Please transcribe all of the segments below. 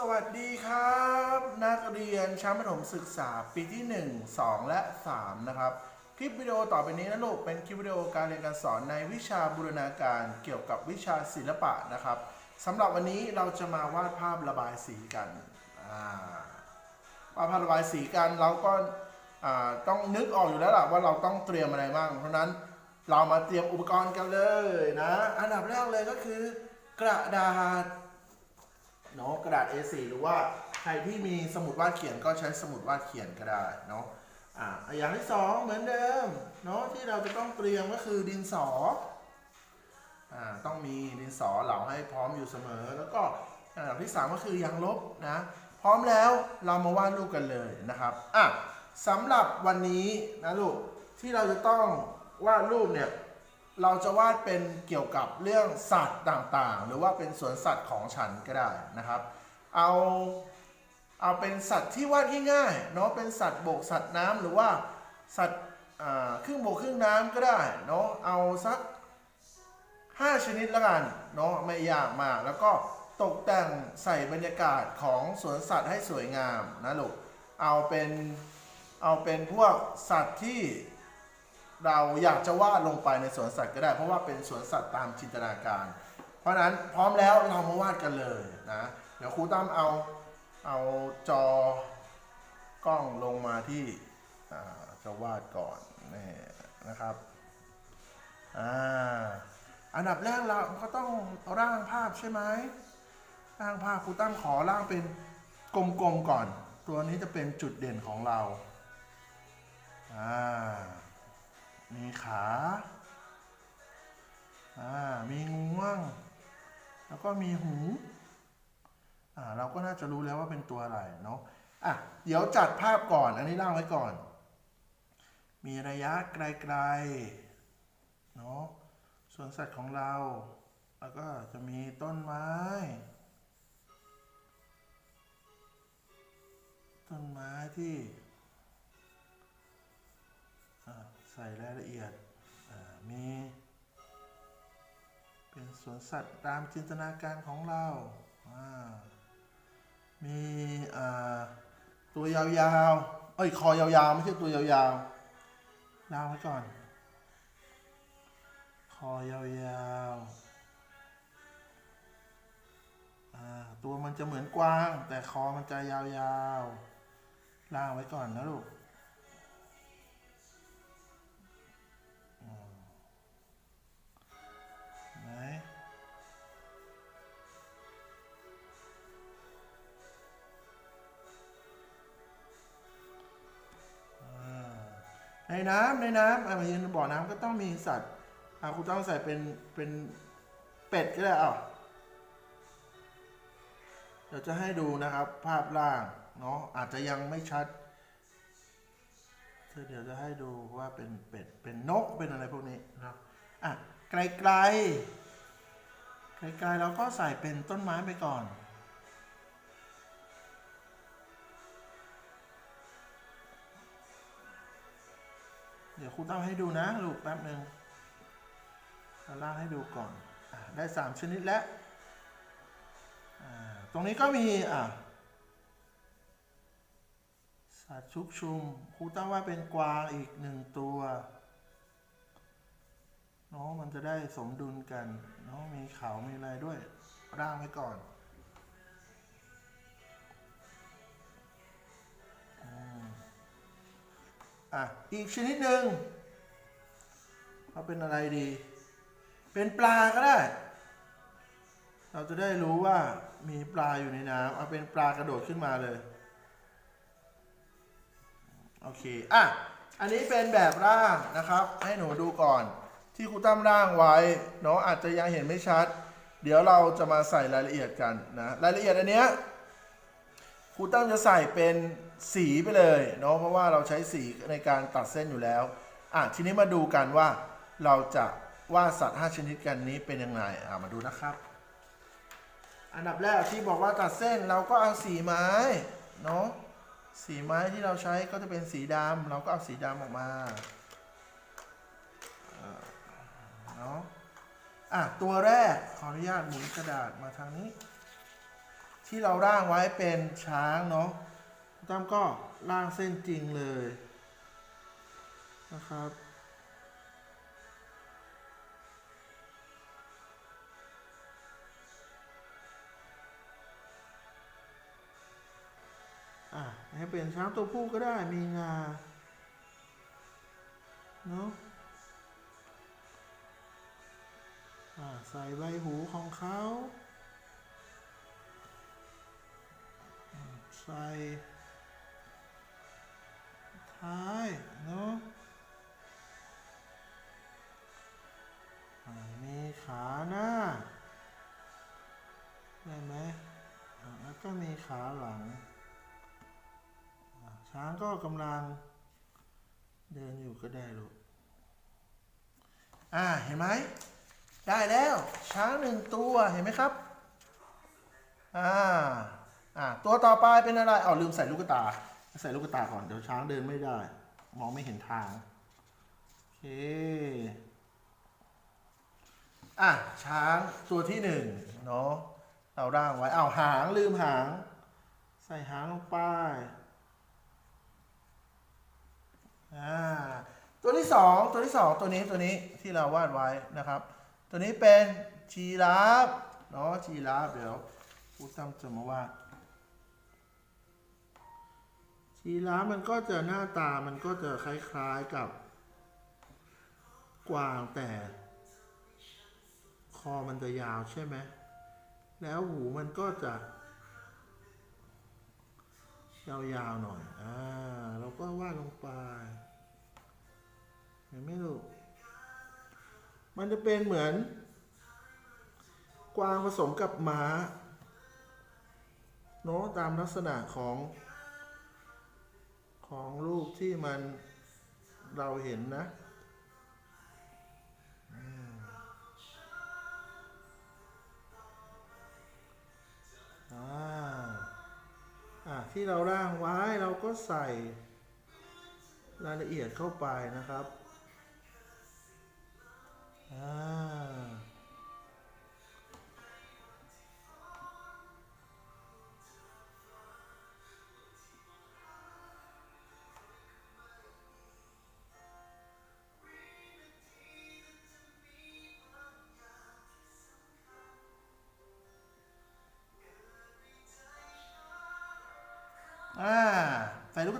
สวัสดีครับ นักเรียนชั้นประถมศึกษาปีที่ 1 2 และ 3 นะครับ คลิปวิดีโอต่อไปนี้นะลูกเป็นคลิปวิดีโอการเรียนการสอนในวิชาบูรณาการเกี่ยวกับวิชาศิลปะนะครับสำหรับวันนี้เราจะมาวาดภาพระบายสีกันวาดภาพระบายสีกันเราก็ต้องนึกออกอยู่แล้วล่ะว่าเราต้องเตรียมอะไรบ้าง เพราะนั้นเรามาเตรียมอุปกรณ์กันเลยนะ อันดับแรกเลยก็คือกระดาษ เนาะกระดาษ A4 หรือว่าใครที่มีสมุดวาดเขียนก็ใช้สมุดวาดเขียนก็ได้เนาะอ่าอย่างที่สองเหมือนเดิมเนาะที่เราจะต้องเตรียมก็คือดินสออ่าต้องมีดินสอเหลาให้พร้อมอยู่เสมอ แล้วก็อันดับที่สามก็คือยางลบนะพร้อมแล้วเรามาวาดรูปกันเลยนะครับอะสำหรับวันนี้นะลูกที่เราจะต้องวาดรูปเนี่ย เราจะวาดเป็นเกี่ยวกับเรื่องสัตว์ต่างๆ หรือว่าเป็นสวนสัตว์ของฉันก็ได้นะครับ เอาเอาเป็นสัตว์ที่วาดง่ายๆเนาะเป็นสัตว์บกสัตว์น้ำหรือว่าสัตว์อ่าครึ่งบกครึ่งน้ำก็ได้เนาะเอาสัก 5 ชนิดละกันเนาะไม่ยากมากแล้วก็ตกแต่งใส่บรรยากาศของสวนสัตว์ให้สวยงามนะลูกเอาเป็นเอาเป็นพวกสัตว์ที่ เราอยากจะวาดลงไปในสวนสัตว์ก็ได้ เพราะว่าเป็นสวนสัตว์ตามจินตนาการ เพราะนั้นพร้อมแล้วเรามาวาดกันเลยนะเดี๋ยวครูตั้มเอาเอาจอกล้องลงมาที่จะวาดก่อนนี่นะครับอ่าอันดับแรกเราก็ต้องร่างภาพใช่ไหมร่างภาพครูตั้มขอร่างเป็นกลมๆก่อน ตัวนี้จะเป็นจุดเด่นของเราอ่า มีขาอ่ามีงวง แล้วก็มีหูอ่าเราก็น่าจะรู้แล้วว่าเป็นตัวอะไรเนาะอะเดี๋ยวจัดภาพก่อน อันนี้ร่าไว้ก่อน มีระยะไกลๆเนาะส่วนสัตว์ของเรา แล้วก็จะมีต้นไม้ ต้นไม้ที่ ใส่รายละเอียดมีเป็นสวนสัตว์ตามจินตนาการของเรา มีตัวยาวๆ เอ้ย คอยาวๆ ไม่ใช่ตัวยาวๆ ลาไว้ก่อน คอยาวๆ ตัวมันจะเหมือนกวาง แต่คอมันจะยาวๆล่าไว้ก่อนนะลูก นน้ำในน้ำอะมายืนบ่อน้ำก็ต้องมีสัตว์อะคุณต้องใส่เป็นเป็นเป็ดก็ได้อะเดี๋ยวจะให้ดูนะครับ ภาพล่างเนาะอาจจะยังไม่ชัดเดี๋ยวจะให้ดูว่าเป็นเป็ดเป็นนกเป็นอะไรพวกนี้นะครับอะไกลๆไกลๆเราก็ใส่เป็นต้นไม้ไปก่อน เดี๋ยวครูต้องให้ดูนะลูกแป๊บหนึ่งเราล่างให้ดูก่อนอได้สามชนิดแล้ว ตรงนี้ก็มีสัตว์ชุกชุมครูตั้งว่าเป็นกวางอีกหนึ่งตัวเนาะมันจะได้สมดุลกันเนาะมีเขามีอะไรด้วยร่างไว้ก่อน อะอีกชนิดหนึ่งเขาเป็นอะไรดี เป็นปลาก็ได้ เราจะได้รู้ว่ามีปลาอยู่ในน้ำเอาเป็นปลากระโดดขึ้นมาเลย โอเค อะ อันนี้เป็นแบบร่างนะครับ ให้หนูดูก่อน ที่ครูตั้มร่างไว้เนาะอาจจะยังเห็นไม่ชัด เดี๋ยวเราจะมาใส่รายละเอียดกันนะ รายละเอียดอันเนี้ย ครูตั้มจะใส่เป็นสีไปเลยเนาะเพราะว่าเราใช้สีในการตัดเส้นอยู่แล้วอะทีนี้มาดูกันว่าเราจะวาดสัตว์ 5 ชนิดกันนี้เป็นยังไงอะมาดูนะครับ อันดับแรกที่บอกว่าตัดเส้นเราก็เอาสีไม้เนาะสีไม้ที่เราใช้ก็จะเป็นสีดำเราก็เอาสีดำออกมาเนาะอะตัวแรกขออนุญาตหมุนกระดาษมาทางนี้ ที่เราร่างไว้เป็นช้างเนาะตั้มก็ร่างเส้นจริงเลยนะครับ อะให้เป็นช้างตัวผู้ก็ได้มีงา เนาะอะใส่ใบหูของเขา ใส่ท้ายเนาะมีขาหน้าได้ไหมแล้วก็มีขาหลัง ช้างก็กำลังเดินอยู่ก็ได้ลูก อ่า เห็นไหม ได้แล้ว ช้างหนึ่งตัว เห็นไหมครับ อ่า อ่าตัวต่อไปเป็นอะไรอ๋อลืมใส่ลูกตา ใส่ลูกตาก่อนเดี๋ยวช้างเดินไม่ได้ มองไม่เห็นทางโอเคอะช้างตัวที่หนึ่งเนาะเราร่างไว้เอาหางลืมหาง ใส่หางลงไปอ่าตัวที่สองตัวที่สองตัวนี้ตัวนี้ที่เราวาดไว้นะครับ ตัวนี้เป็นชีราฟเนาะชีราฟเดี๋ยวพูดตั้มจะมาวาด ชีราฟมันก็จะหน้าตามันก็จะคล้ายๆกับ กวางแต่ คอมันจะยาวใช่ไหม แล้วหูมันก็จะ ยาวๆหน่อย อ่า เราก็วาดลงไป เห็นไหมลูก มันจะเป็นเหมือน กวางผสมกับหม้าเนาะตามลักษณะของ ของรูปที่มันเราเห็นนะที่เราร่างไว้เราก็ใส่รายละเอียดเข้าไปนะครับอ่า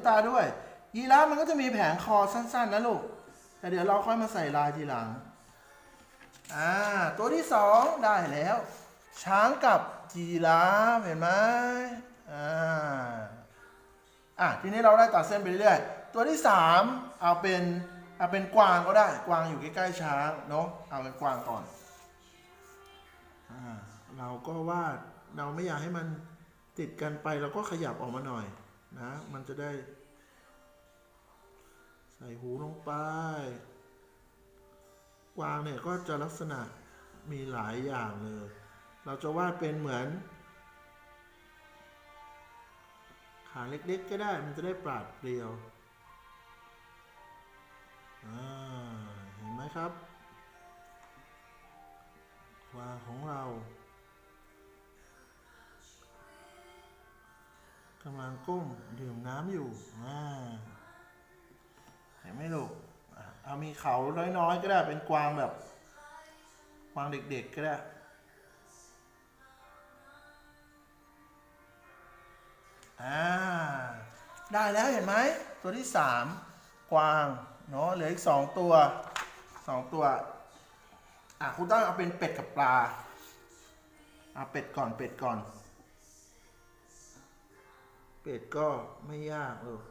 ตาด้วย ยีราฟมันก็จะมีแผงคอสั้น ๆ นะลูก แต่เดี๋ยวเราค่อยมาใส่ลายทีหลัง อ่า ตัวที่สองได้แล้ว ช้างกับยีราฟเห็นไหมอ่า อะทีนี้เราได้ตัดเส้นไปเรื่อยๆ ตัวที่สามเอาเป็นเอาเป็นกวางก็ได้ กวางอยู่ใกล้ๆช้างเนาะ เอาเป็นกวางก่อน อ่า เราก็วาดเราไม่อยากให้มันติดกันไปเราก็ขยับออกมาหน่อย นะ มันจะได้ ใส่หูลงไป กวางเนี่ยก็จะลักษณะมีหลายอย่างเลย เราจะวาดเป็นเหมือน ขาเล็กๆก็ได้ มันจะได้ปราดเปรียวเห็นไหมครับ กวางของเรา กำลังก้มดื่มน้ำอยู่อ่าเห็นไหมลูกเอามีเขาน้อยๆก็ได้เป็นกวางแบบ กวางเด็กๆก็ได้อ่าได้แล้วเห็นไหมตัวที่สามกวางเนาะเหลืออีกสองตัวสองตัวอะคุณต้องเอาเป็นเป็ดกับปลาเอาเป็ดก่อนเป็ดก่อน เป็ดก็ไม่ยากหรอก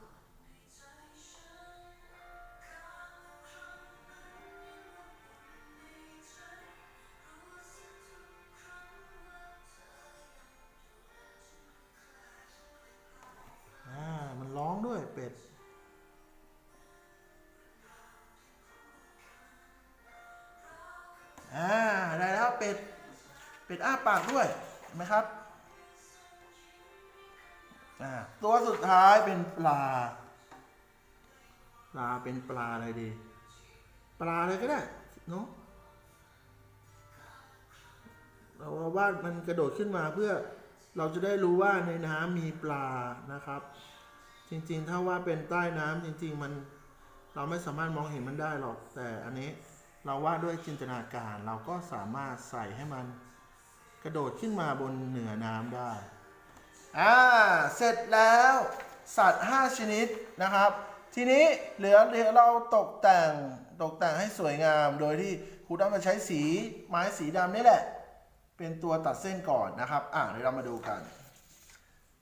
อ่ามันร้องด้วยเป็ดอ่าได้แล้วเป็ด เป็ดอ้าปากด้วยเห็นไหมครับ อ่าตัวสุดท้ายเป็นปลา ปลาเป็นปลาอะไรดี ปลาอะไรก็ได้เนาะเราว่ามันกระโดดขึ้นมาเพื่อเราจะได้รู้ว่าในน้ำมีปลานะครับ จริงๆ ถ้าว่าเป็นใต้น้ำจริง ๆ มันเราไม่สามารถมองเห็นมันได้หรอก แต่อันนี้เราวาดด้วยจินตนาการเราก็สามารถใส่ให้มันกระโดดขึ้นมาบนเหนือน้ำได้ อ่าเสร็จแล้วสัตว์ 5 ชนิดนะครับ ทีนี้เหลือเหลือเราตกแต่งตกแต่งให้สวยงาม โดยที่ครูต้องมาใช้สีไม้สีดำนี่แหละ เป็นตัวตัดเส้นก่อนนะครับ อ่าเดี๋ยวเรามาดูกัน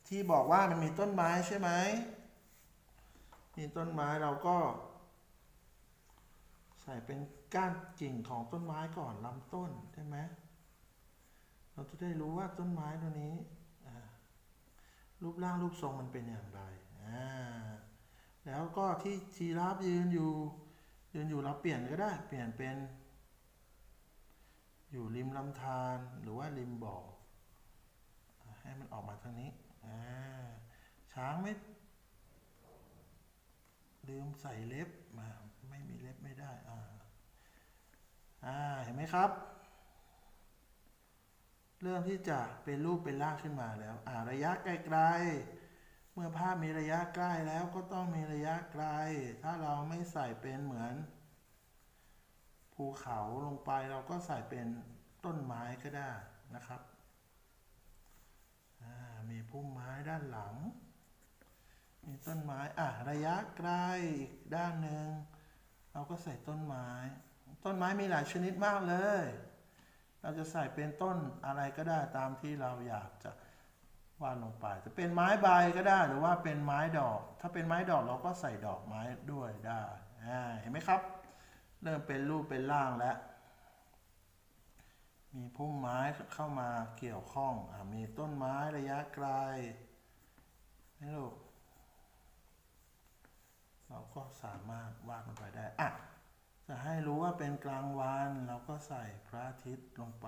ที่บอกว่ามันมีต้นไม้ใช่ไหมมีต้นไม้เราก็ ใส่เป็นก้านกิ่งของต้นไม้ก่อนลำต้นใช่ไหมเราจะได้รู้ว่าต้นไม้ตัวนี้ รูปร่างรูปทรงมันเป็นอย่างไรอ่าแล้วก็ที่จีราฟยืนอยู่ ยืนอยู่เราเปลี่ยนก็ได้ เปลี่ยนเป็น อยู่ริมลำธารหรือว่าริมบ่อให้มันออกมาทางนี้อ่าช้างไม่ลืมใส่เล็บมาไม่มีเล็บไม่ได้อ่าอ่าเห็นไหมครับ เริ่มที่จะเป็นรูปเป็นร่างขึ้นมาแล้วอ่าระยะไกลๆ เมื่อภาพมีระยะใกล้แล้วก็ต้องมีระยะไกล ถ้าเราไม่ใส่เป็นเหมือน ภูเขาลงไปเราก็ใส่เป็นต้นไม้ก็ได้นะครับ มีพุ่มไม้ด้านหลัง มีต้นไม้ อะ ระยะไกลอีกด้านหนึ่งเราก็ใส่ต้นไม้ ต้นไม้มีหลายชนิดมากเลย เราจะใส่เป็นต้นอะไรก็ได้ตามที่เราอยากจะวาดลงไป จะเป็นไม้ใบก็ได้หรือว่าเป็นไม้ดอก ถ้าเป็นไม้ดอกเราก็ใส่ดอกไม้ด้วยได้เห็นไหมครับ เริ่มเป็นรูปเป็นร่างแล้วมีพุ่มไม้เข้ามาเกี่ยวข้องอมีต้นไม้ระยะไกลนี่ลูกเราก็สามารถวาดลงไปได้อะ จะให้รู้ว่าเป็นกลางวันเราก็ใส่พระอาทิตย์ลงไป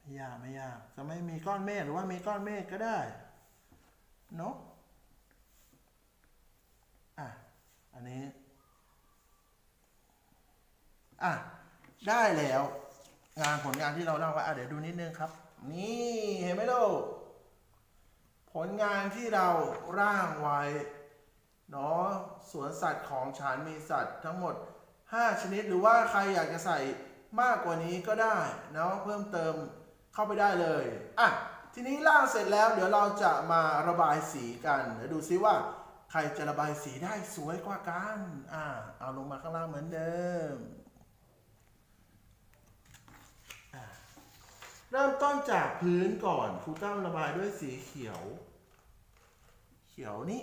ไม่ยากไม่ยากจะไม่มีก้อนเมฆหรือว่ามีก้อนเมฆก็ได้เนาะอะอันนี้อะได้แล้ว งานผลงานที่เราเล่าไว้อะเดี๋ยวดูนิดนึงครับ นี่เห็นไหมลูกผลงานที่เราร่างไว้ เนาะสวนสัตว์ของฉันมีสัตว์ทั้งหมด 5 ชนิดหรือว่าใครอยากจะใส่มากกว่านี้ก็ได้เนาะเพิ่มเติมเข้าไปได้เลยอะทีนี้ล่างเสร็จแล้วเดี๋ยวเราจะมาระบายสีกันเดี๋ยวดูซิว่า ใครจะระบายสีได้สวยกว่ากันอะเอาลงมาข้างล่างเหมือนเดิมเริ่มต้นจากพื้นก่อนครูตั้มระบายด้วยสีเขียว เขียวนี้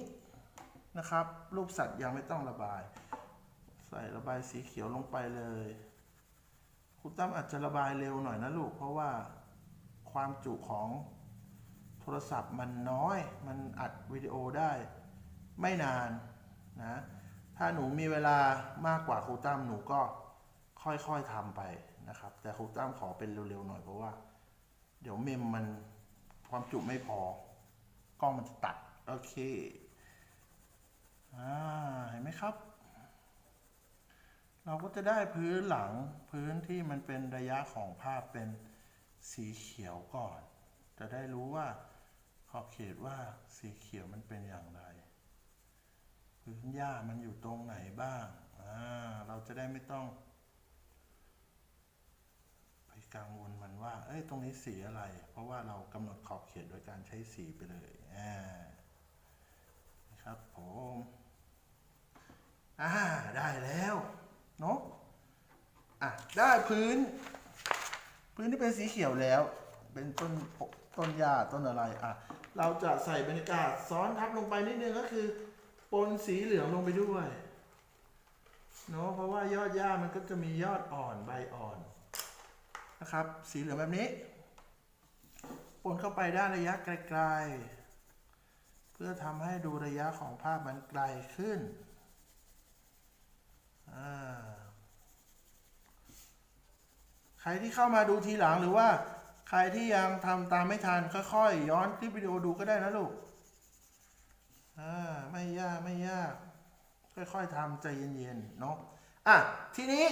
นะครับ รูปสัตว์ยังไม่ต้องระบาย ใส่ระบายสีเขียวลงไปเลยครูตั้มอาจจะระบายเร็วหน่อยนะลูก เพราะว่าความจุของโทรศัพท์มันน้อย มันอัดวิดีโอได้ไม่นานนะ ถ้าหนูมีเวลามากกว่าครูตั้มหนูก็ค่อยๆทำไปนะครับ แต่ครูตั้มขอเป็นเร็วๆหน่อยเพราะว่า เดี๋ยวเมมมันความจุไม่พอ กล้องมันจะตัด โอเค อ่าเห็นไหมครับ เราก็จะได้พื้นหลังพื้นที่มันเป็นระยะของภาพเป็นสีเขียวก่อน จะได้รู้ว่าขอบเขตว่าสีเขียวมันเป็นอย่างไร พื้นหญ้ามันอยู่ตรงไหนบ้างอ่าเราจะได้ไม่ต้องไปกังวลมันว่า เอ้ย ตรงนี้สีอะไร เพราะว่าเรากำหนดขอบเขตโดยการใช้สีไปเลยอ่านะครับผม อ่าได้แล้วเนาะอะได้พื้น พื้นที่เป็นสีเขียวแล้ว เป็นต้นต้นหญ้าต้นอะไรอะเราจะใส่บรรยากาศซ้อนทับลงไปนิดนึงก็คือปนสีเหลืองลงไปด้วยเนาะเพราะว่ายอดหญ้ามันก็จะมียอดอ่อนใบอ่อนนะครับ สีเหลืองแบบนี้ปนเข้าไปด้านระยะไกลๆ เพื่อทำให้ดูระยะของภาพมันไกลขึ้น ใครที่เข้ามาดูทีหลังหรือว่า ใครที่ยังทำตามไม่ทันค่อยๆย้อนคลิปวิดีโอดูก็ได้นะลูกอไม่ยากไม่ยาก ค่อยๆทำใจเย็นๆเนาะอะทีนี้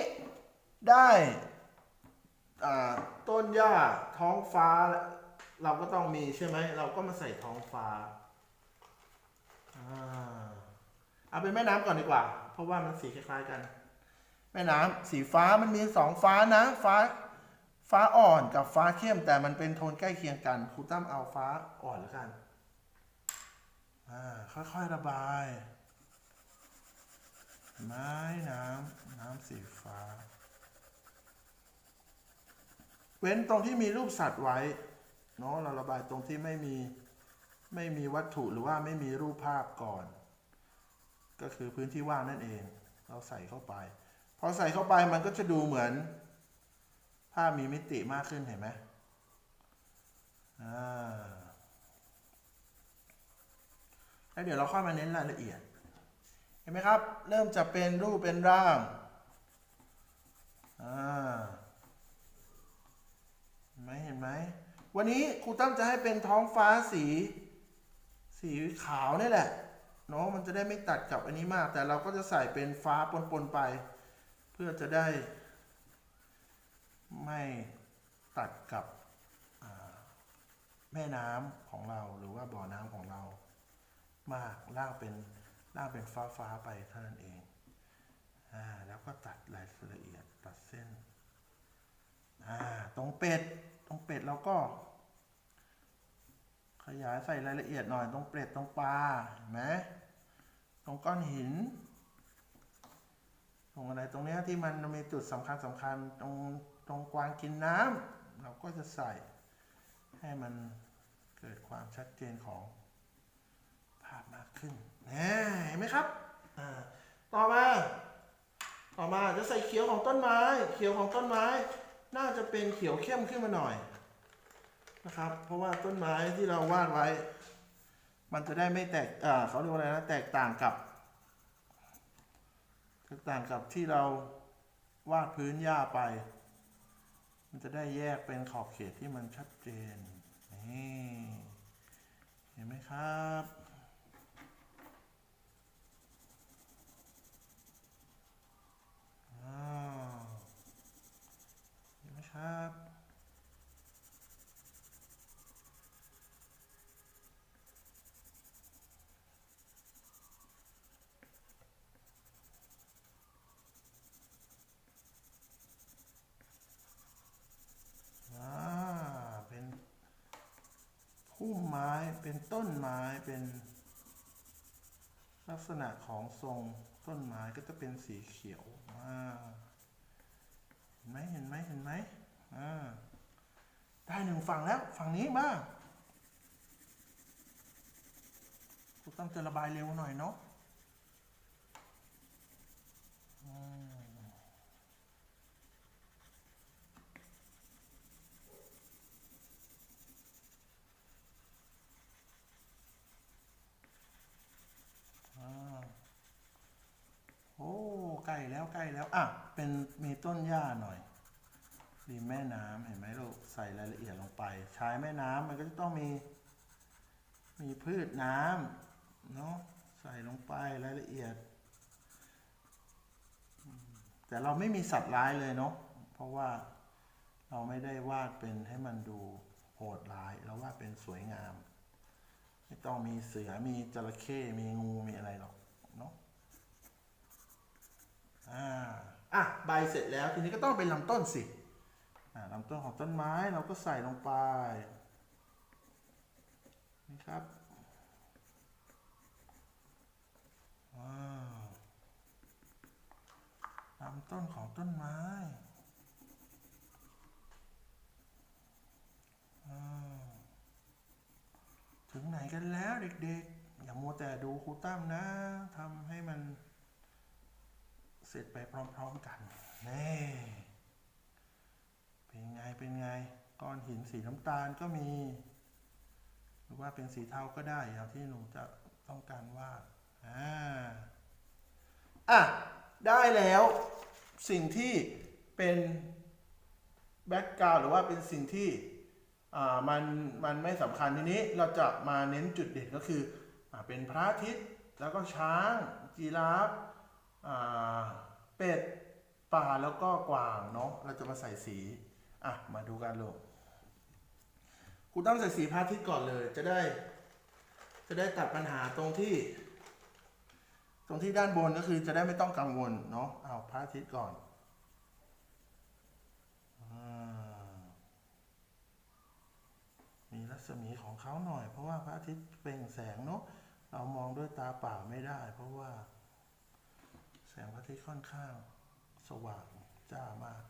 ได้ต้นหญ้าท้องฟ้า เราก็ต้องมีใช่ไหมเราก็มาใส่ท้องฟ้าอ่าเอาเป็นแม่น้ำก่อนดีกว่า เพราะว่ามันสีคล้ายๆกัน แม่น้ำสีฟ้ามันมีสองฟ้านะ ฟ้า ฟ้าอ่อนกับฟ้าเข้ม แต่มันเป็นโทนใกล้เคียงกันครูตั้มเอาฟ้าอ่อนแล้วกันอ่าค่อยๆระบาย ไม้น้ำน้ำสีฟ้า เว้นตรงที่มีรูปสัตว์ไว้เนาะเราระบายตรงที่ไม่มีไม่มีวัตถุหรือว่าไม่มีรูปภาพก่อน ก็คือพื้นที่ว่างนั่นเอง เราใส่เข้าไป พอใส่เข้าไปมันก็จะดูเหมือน ภาพมีมิติมากขึ้นเห็นไหมอ่าแล้วเดี๋ยวเราค่อยมาเน้นรายละเอียด เห็นไหมครับ เริ่มจะเป็นรูปเป็นร่างอ่าเห็นไหมเห็นไหมวันนี้ครูตั้มจะให้เป็นท้องฟ้าสี สีขาวนี่แหละ เนาะมันจะได้ไม่ตัดกับอันนี้มาก แต่เราก็จะใส่เป็นฟ้าปนๆไป เพื่อจะได้ ไม่ตัดกับแม่น้ำของเราหรือว่าบ่อน้ำของเรา มากล่างเป็นล่างเป็นฟ้าฟ้าๆไปเท่านั้นเองอ่าแล้วก็ตัดรายละเอียดตัดเส้นอ่าตรงเป็ดตรงเป็ดเราก็ ขยายใส่รายละเอียดหน่อยตรงเป็ดตรงปลาเห็นไหมตรงก้อนหิน ตรงอะไรตรงเนี้ยที่มันมีจุดสำคัญสำคัญตรงตรงกวางกินน้ำเราก็จะใส่ให้มันเกิดความชัดเจนของภาพมากขึ้นแน่เห็นไหมครับต่อมาต่อมาจะใส่เขียวของต้นไม้ เขียวของต้นไม้ น่าจะเป็นเขียวเข้มขึ้นมาหน่อย นะครับ เพราะว่าต้นไม้ที่เราวาดไว้ มันจะได้ไม่แตกเขาเรียกว่าอะไรนะแตกต่างกับ แตกต่างกับที่เราวาดพื้นหญ้าไป มันจะได้แยกเป็นขอบเขตที่มันชัดเจนนี่เห็นไหมครับอ้าเห็นไหมครับ อ่า เป็นพุ่มไม้ เป็นต้นไม้ เป็นลักษณะของทรงต้นไม้ก็จะเป็นสีเขียวอ่าเห็นไหมเห็นไหมเห็นไหมอ่า ได้หนึ่งฝั่งแล้ว ฝั่งนี้บ้างกูต้องจะระบายเร็วหน่อยเนาะ โอ้ใกล้แล้วใกล้แล้วอะเป็นมีต้นหญ้าหน่อยริมแม่น้ำเห็นไหมลูกใส่รายละเอียดลงไป ใช้แม่น้ำมันก็จะต้องมี มีพืชน้ำเนาะใส่ลงไปรายละเอียด แต่เราไม่มีสัตว์ร้ายเลยเนาะเพราะว่าเราไม่ได้วาดเป็นให้มันดูโหดร้ายเราวาดเป็นสวยงาม ไม่ต้องมีเสือมีจระเข้มีงูมีอะไรหรอกเนาะ อ่าอะใบเสร็จแล้วทีนี้ก็ต้องเป็นลำต้นสิอ่าลำต้นของต้นไม้เราก็ใส่ลงไปนี่ครับว้าวลำต้นของต้นไม้อ่าถึงไหนกันแล้วเด็กๆ อย่ามัวแต่ดูครูตั้มนะทำให้มัน สร็จไปพร้อม ๆกันนี่เป็นไงเป็นไงก้อนหินสีน้ำตาลก็มี หรือว่าเป็นสีเทาก็ได้อย่างที่หนูจะต้องการวาดอ่าอะได้แล้วสิ่งที่เป็นแบ็กกราวหรือว่าเป็นสิ่งที่อ่ามันมันไม่สำคัญทีนี้เราจะมาเน้นจุดเด่นก็คืออ่าเป็นพระอาทิตย์แล้วก็ช้าง จีราฟอ่า เป็ดป่าแล้วก็กวางเนาะเราจะมาใส่สีอะมาดูกันลูกครูตั้มใส่สีพระอาทิตย์ก่อนเลย จะได้ จะได้ตัดปัญหาตรงที่ ตรงที่ด้านบนก็คือจะได้ไม่ต้องกังวลเนาะเอาพระอาทิตย์ก่อนอมีรัศมีของเขาหน่อย เพราะว่าพระอาทิตย์เปล่งแสงเนาะเรามองด้วยตาเปล่าไม่ได้ เพราะว่า แสงพระอาทิตย์ค่อนข้าง สว่างจ้ามาก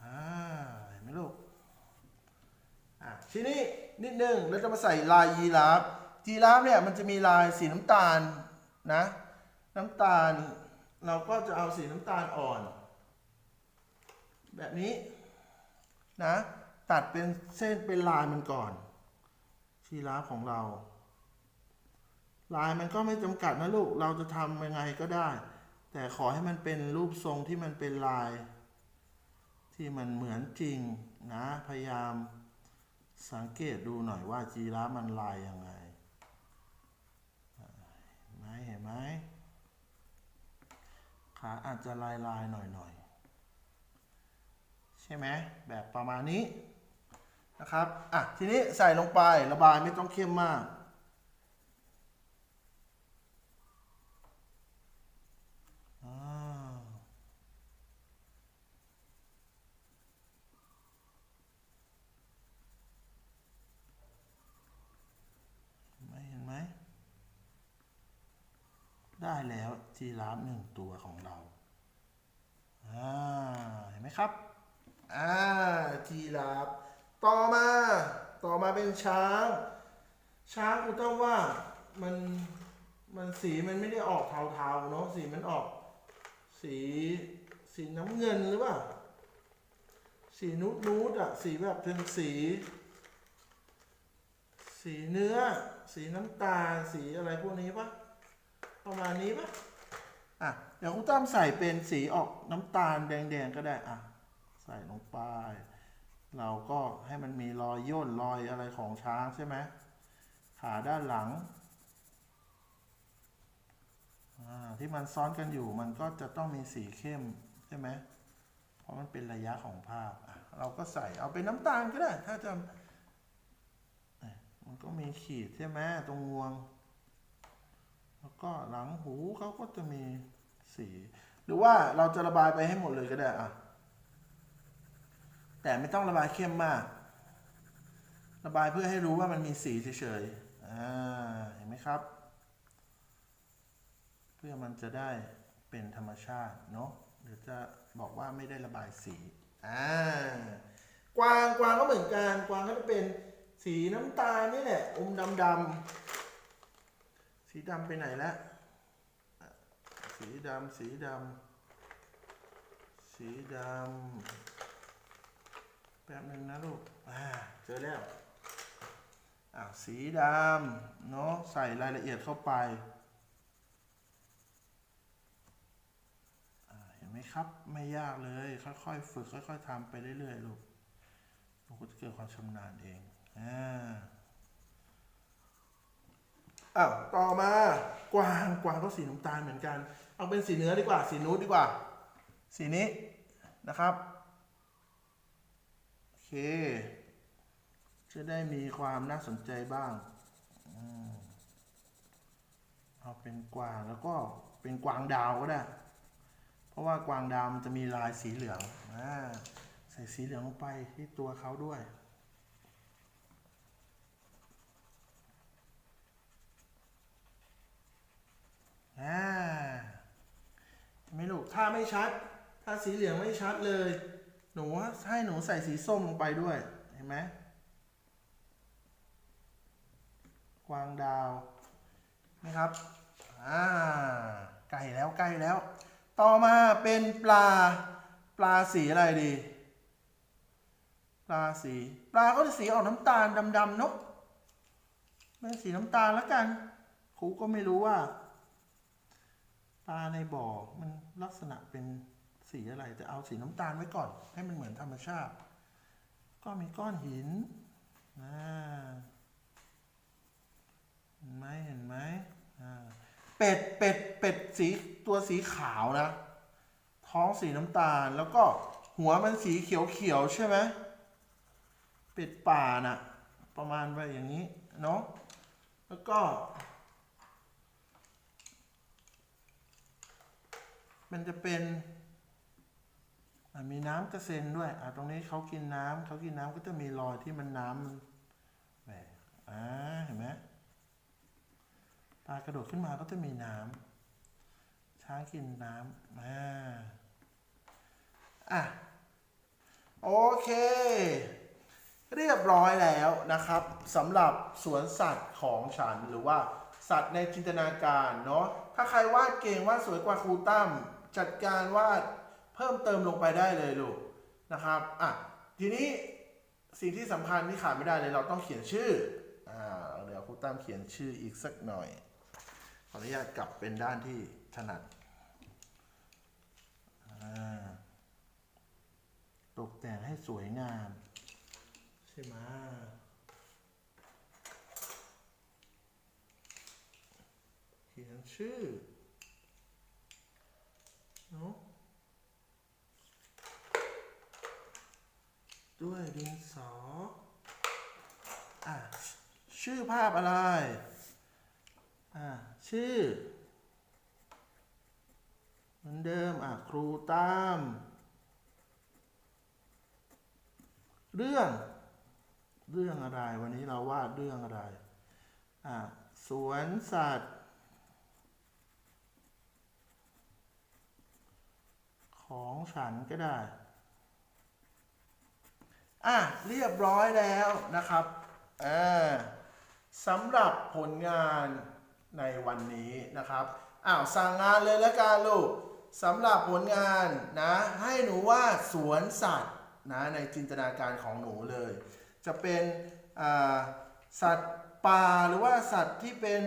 อ่าเห็นไหมลูกอะทีนี้นิดนึงเราจะมาใส่ลายยีราฟยีราฟเนี่ยมันจะมีลายสีน้ำตาลนะ น้ำตาลเราก็จะเอาสีน้ำตาลอ่อน แบบนี้นะ ตัดเป็นเส้นเป็นลายมันก่อนยีราฟของเรา ลายมันก็ไม่จำกัดนะลูก เราจะทำยังไงก็ได้ แต่ขอให้มันเป็นรูปทรงที่มันเป็นลาย ที่มันเหมือนจริงนะ พยายามสังเกตดูหน่อยว่าจีรามันลายยังไงไหมเห็นไหมขาอาจจะลายลายหน่อยหน่อยๆใช่ไหมแบบประมาณนี้นะครับ อะ ทีนี้ใส่ลงไประบายไม่ต้องเข้มมาก อ่าไม่เห็นไหม ได้แล้วจีราฟหนึ่งตัวของเรา อ่า เห็นไหมครับ อ่า จีราฟ ต่อมา ต่อมาเป็นช้าง ช้างกูต้องว่ามัน มันสีมันไม่ได้ออกเทาๆเนาะ สีมันออก สีสีน้ำเงินหรือเปล่า สีนูดนูดอะสีแบบเป็นสี สีเนื้อ สีน้ำตาล สีอะไรพวกนี้ปะประมาณนี้ปะอะ เดี๋ยวคุณตั้มใส่เป็นสีออกน้ำตาลแดงๆก็ได้อะ ใส่ลงไป เราก็ให้มันมีรอยย่นรอยอะไรของช้างใช่ไหมขาด้านหลัง ที่มันซ้อนกันอยู่มันก็จะต้องมีสีเข้มใช่ไหมเพราะมันเป็นระยะของภาพ เราก็ใส่เอาเป็นน้ำตาลก็ได้ ถ้าจะมันก็มีขีดใช่ไหมตรงงวง แล้วก็หลังหูเขาก็จะมีสี หรือว่าเราจะระบายไปให้หมดเลยก็ได้อะแต่ไม่ต้องระบายเข้มมาก ระบายเพื่อให้รู้ว่ามันมีสีเฉยๆเห็นไหมครับ พื่อมันจะได้เป็นธรรมชาติเนาะเดี๋ยวจะบอกว่าไม่ได้ระบายสีอ่ากวางกวางก็เหมือนกันกวางก็จะเป็นสีน้ำตาลนี่แหละอมดำดำๆสีดำไปไหนแล้วสีดำสีดำสีดำแป๊บหนึงนะลูกอ่าเจอแล้วอ่าสีดำเนาะใส่รายละเอียดเข้าไป อ่าเห็นไหม ครับ ไม่ยากเลย ค่อยๆฝึก ค่อย ๆทำไปเรื่อยๆลูกลูกก็จะเกิดความชำนาญเองอ่าอ้าวต่อมากวางกวางก็สีน้ำตาลเหมือนกัน เอาเป็นสีเนื้อดีกว่า สีนูดดีกว่า สีนี้นะครับโอเค จะได้มีความน่าสนใจบ้างอเอาเป็นกวางแล้วก็เป็นกวางดาวก็ได้ เพราะว่ากวางดาวมันจะมีลายสีเหลืองอ่าใส่สีเหลืองลงไปที่ตัวเขาด้วย อ่าไม่ลูก ถ้าไม่ชัด ถ้าสีเหลืองไม่ชัดเลย หนูให้หนูใส่สีส้มลงไปด้วย เห็นไหมกวางดาวนะครับ อ่า ใกล้แล้วใกล้แล้ว ต่อมาเป็นปลา ปลาสีอะไรดี ปลาสี ปลาก็จะสีออกน้ำตาลดำๆเนอะเป็นสีน้ำตาลแล้วกันครูก็ไม่รู้ว่า ปลาในบ่อมันลักษณะเป็นสีอะไร แต่เอาสีน้ำตาลไว้ก่อน ให้มันเหมือนธรรมชาติ ก็มีก้อนหินอ่าเห็นไหมเห็นไหมอ่า เป็ดเป็ดเป็ดสีตัวสีขาวนะ ท้องสีน้ำตาลแล้วก็หัวมันสีเขียวเขียวใช่ไหมเป็ดป่าน่ะ ประมาณว่าอย่างนี้เนาะแล้วก็ มันจะเป็นมีน้ำกระเซ็นด้วยอะตรงนี้เขากินน้ำเขากินน้ำก็จะมีรอยที่มันน้ำมันแหวกอ่าเห็นไหมากระโดดขึ้นมาก็จะมีน้ำช้างกินน้ำอ่าอะโอเค เรียบร้อยแล้วนะครับสำหรับสวนสัตว์ของฉันหรือว่าสัตว์ในจินตนาการเนาะถ้าใครวาดเก่งวาดสวยกว่าครูตั้มจัดการวาดเพิ่มเติมลงไปได้เลยลูกนะครับอะทีนี้สิ่งที่สำคัญที่ขาดไม่ได้เลยเราต้องเขียนชื่ออ่าเดี๋ยวครูตั้มเขียนชื่ออีกสักหน่อย ขออนุญาตกลับเป็นด้านที่ถนัดตกแต่งให้สวยงาม ใช่ไหมเขียนชื่อเนาะด้วยดินสออะชื่อภาพอะไร อะ ชื่อ เหมือนเดิมอะครูตาม เรื่อง เรื่องอะไร วันนี้เราวาดเรื่องอะไรอะสวนสัตว์ ของฉันก็ได้อะเรียบร้อยแล้วนะครับอ่าสำหรับผลงาน ในวันนี้นะครับอ้าวสั่งงานเลยแล้วกันลูกสำหรับผลงานนะให้หนูวาดสวนสัตว์นะในจินตนาการของหนูเลย จะเป็นสัตว์ป่าหรือว่าสัตว์ที่เป็น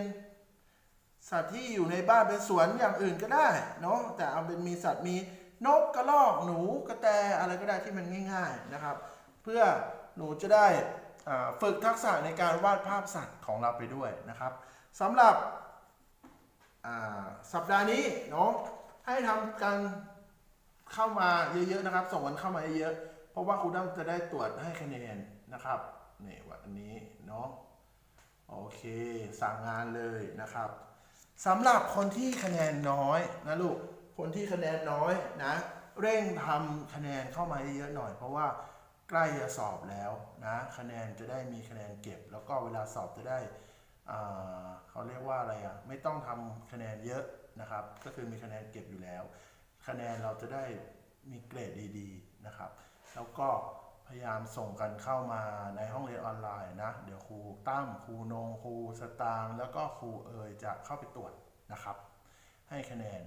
สัตว์ที่อยู่ในบ้านเป็นสวนอย่างอื่นก็ได้เนาะแต่เอาเป็นมีสัตว์มีนกกระรอกหนูกระแตอะไรก็ได้ที่มันง่าย ๆนะครับ เพื่อหนูจะได้ฝึกทักษะในการวาดภาพสัตว์ของเราไปด้วยนะครับ สำหรับสัปดาห์นี้เนาะให้ทำการเข้ามาเยอะๆนะครับ ส่งกันเข้ามาเยอะๆเพราะว่าครูดั้มจะได้ตรวจให้คะแนนนะครับนี่วันนี้เนาะโอเค สั่งงานเลยนะครับสำหรับคนที่คะแนนน้อยนะลูกคนที่คะแนนน้อยนะ เร่งทำคะแนนเข้ามาเยอะๆหน่อย เพราะว่าใกล้จะสอบแล้วนะคะแนนจะได้มีคะแนนเก็บ แล้วก็เวลาสอบจะได้ เขาเรียกว่าอะไรอะไม่ต้องทำคะแนนเยอะนะครับ ก็คือมีคะแนนเก็บอยู่แล้ว คะแนนเราจะได้มีเกรดดีๆนะครับ แล้วก็พยายามส่งกันเข้ามาในห้องเรียนออนไลน์นะ เดี๋ยวครูตั้มครูนงครูสตางแล้วก็ครูเอยจะเข้าไปตรวจนะครับ ให้คะแนน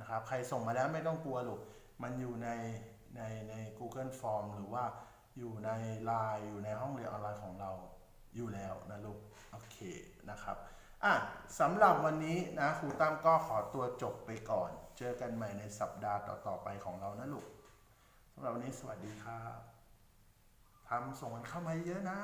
นะครับ ใครส่งมาแล้วไม่ต้องกลัวลูกมันอยู่ในในใน Google Form หรือว่าอยู่ใน Line อยู่ในห้องเรียนออนไลน์ของเราอยู่แล้วนะลูก โอเค นะครับอะสำหรับวันนี้นะครูตั้มก็ขอตัวจบไปก่อน เจอกันใหม่ในสัปดาห์ต่อๆไปของเรานะลูกสำหรับวันนี้สวัสดีครับทำส่งกันเข้ามาเยอะนะ